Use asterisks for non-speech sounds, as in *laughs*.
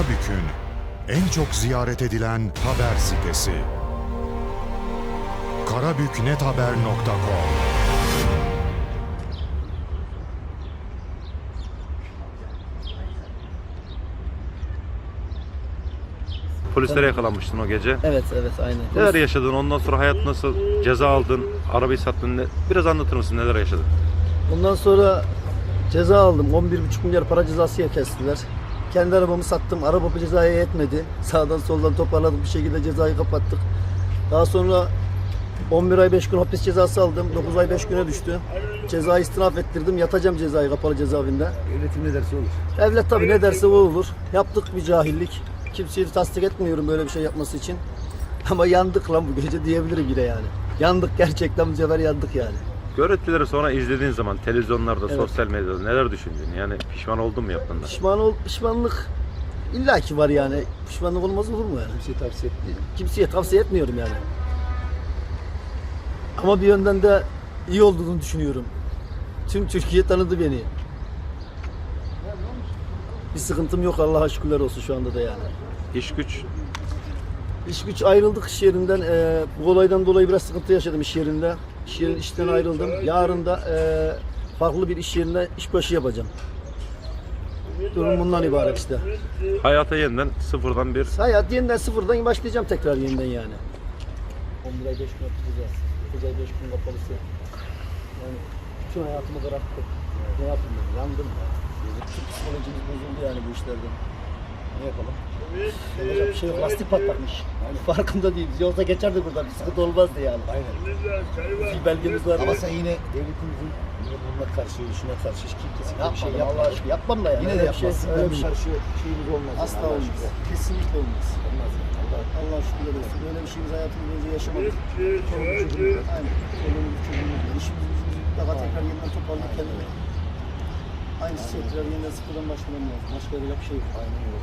Karabük'ün en çok ziyaret edilen haber sitesi. karabüknethaber.com Polislere yakalanmıştın o gece. Evet evet aynen. Neler yaşadın? Ondan sonra hayat nasıl? Ceza aldın, arabayı sattın. Ne? Biraz anlatır mısın neler yaşadın? Ondan sonra ceza aldım. 11,5 milyar para cezası kestiler. Kendi arabamı sattım. Araba cezaya yetmedi. Sağdan soldan toparladık bir şekilde cezayı kapattık. Daha sonra 11 ay 5 gün hapis cezası aldım. 9 ay 5 güne düştü. Cezayı istinaf ettirdim. Yatacağım cezayı kapalı cezaevinde. Devletin ne derse olur. Devlet tabii ne derse o olur. Yaptık bir cahillik. Kimseyi tasdik etmiyorum böyle bir şey yapması için. *laughs* Ama yandık lan bu gece diyebilirim yine yani. Yandık gerçekten bu sefer yandık yani. Görüntüleri sonra izlediğin zaman televizyonlarda, Evet. sosyal medyada neler düşündün? Yani pişman oldun mu yaptığında? Pişman ol, pişmanlık illaki var yani. Pişmanlık olmaz olur mu yani? Kimseye tavsiye etmiyorum. Kimseye tavsiye etmiyorum yani. Ama bir yönden de iyi olduğunu düşünüyorum. Tüm Türkiye tanıdı beni. Bir sıkıntım yok Allah'a şükürler olsun şu anda da yani. İş güç İş güç ayrıldık iş yerinden. Ee, bu olaydan dolayı biraz sıkıntı yaşadım iş yerinde. İş yerin, işten ayrıldım. Yarın da ee, farklı bir iş yerinde işbaşı yapacağım. Durum bundan ibaret işte. hayata yeniden sıfırdan bir Hayat yeniden sıfırdan başlayacağım tekrar yeniden yani. 11 ay 5 gün yapacağız. 9 ay 5 gün kapalısı. Yani bütün hayatımı bıraktım. Ne yapayım ben? Yandım ya. Bütün psikolojimiz bozuldu yani bu işlerden. Ne yapalım? Yapacak bir şey yok. Lastik patlamış. Yani farkında değiliz. Yoksa geçerdik buradan. Bir sıkıntı olmazdı yani. Aynen. Bir belgemiz var. Ama sen yine devletimizin bununla karşı, şuna karşı hiç kimse bir şey Yapmadım Allah aşkına. Yapmam da yani. Yine Öyle de bir şey- yapmazsın. öyle Ben bir şey- karşı şeyimiz olmaz. Asla Allah olmaz. aşkına. Kesinlikle olmaz. Olmaz. Allah Allah şükürler olsun. Böyle bir şeyimiz hayatımız boyunca yaşamadık. Çoluğumuz çocuğumuz. Aynen. Çoluğumuz çocuğumuz. İşimizi gücümüzü mutlaka tekrar yeniden toparlayıp kendine. Aynı tekrar yeniden sıfırdan başlamam lazım. Başka bir şey yok. Aynen öyle.